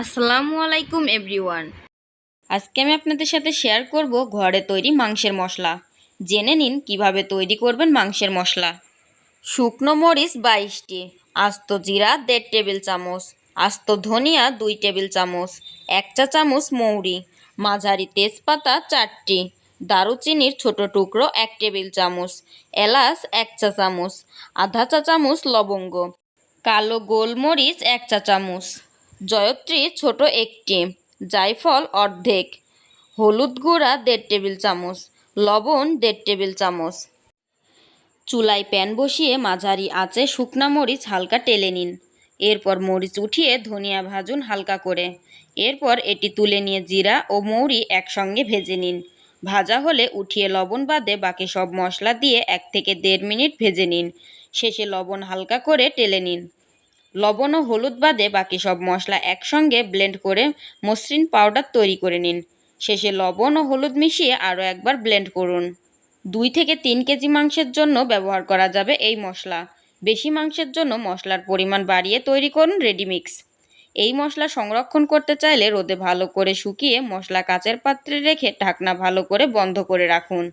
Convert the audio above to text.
আসসালামু আলাইকুম, এভরিওয়ান। আজকে আমি আপনাদের সাথে শেয়ার করব ঘরে তৈরি মাংসের মশলা। জেনে নিন কীভাবে তৈরি করবেন মাংসের মশলা। শুকনো মরিচ বাইশটি, আস্ত জিরা দেড় টেবিল চামচ, আস্ত ধনিয়া দুই টেবিল চামচ, এক চা চামচ মৌরি, মাঝারি তেজপাতা চারটি, দারুচিনির ছোট টুকরো এক টেবিল চামচ, এলাচ এক চা চামচ, আধা চা চামচ লবঙ্গ, কালো গোলমরিচ এক চা চামচ। জয়ত্রী ছোট একটি, জায়ফল অর্ধেক, হলুদ গুঁড়া দেড় টেবিল চামচ, লবণ দেড় টেবিল চামচ। চুলায় প্যান বসিয়ে মাঝারি আঁচে শুকনা মরিচ হালকা টেলে নিন। এরপর মরিচ উঠিয়ে ধনিয়া ভাজুন হালকা করে। এরপর এটি তুলে নিয়ে জিরা ও মৌরি একসঙ্গে ভেজে নিন। ভাজা হলে উঠিয়ে লবণ বাদে বাকি সব মশলা দিয়ে এক থেকে দেড় মিনিট ভেজে নিন। শেষে লবণ হালকা করে টেলে নিন। লবণ ও হলুদ বাদে বাকি সব মশলা একসঙ্গে ব্লেন্ড করে মসৃণ পাউডার তৈরি করে নিন। শেষে লবণ ও হলুদ মিশিয়ে আরও একবার ব্লেন্ড করুন। দুই থেকে তিন কেজি মাংসের জন্য ব্যবহার করা যাবে এই মশলা। বেশি মাংসের জন্য মশলার পরিমাণ বাড়িয়ে তৈরি করুন রেডি মিক্স এই মশলা সংরক্ষণ করতে চাইলে রোদে ভালো করে শুকিয়ে মশলা কাচের পাত্রে রেখে ঢাকনা ভালো করে বন্ধ করে রাখুন।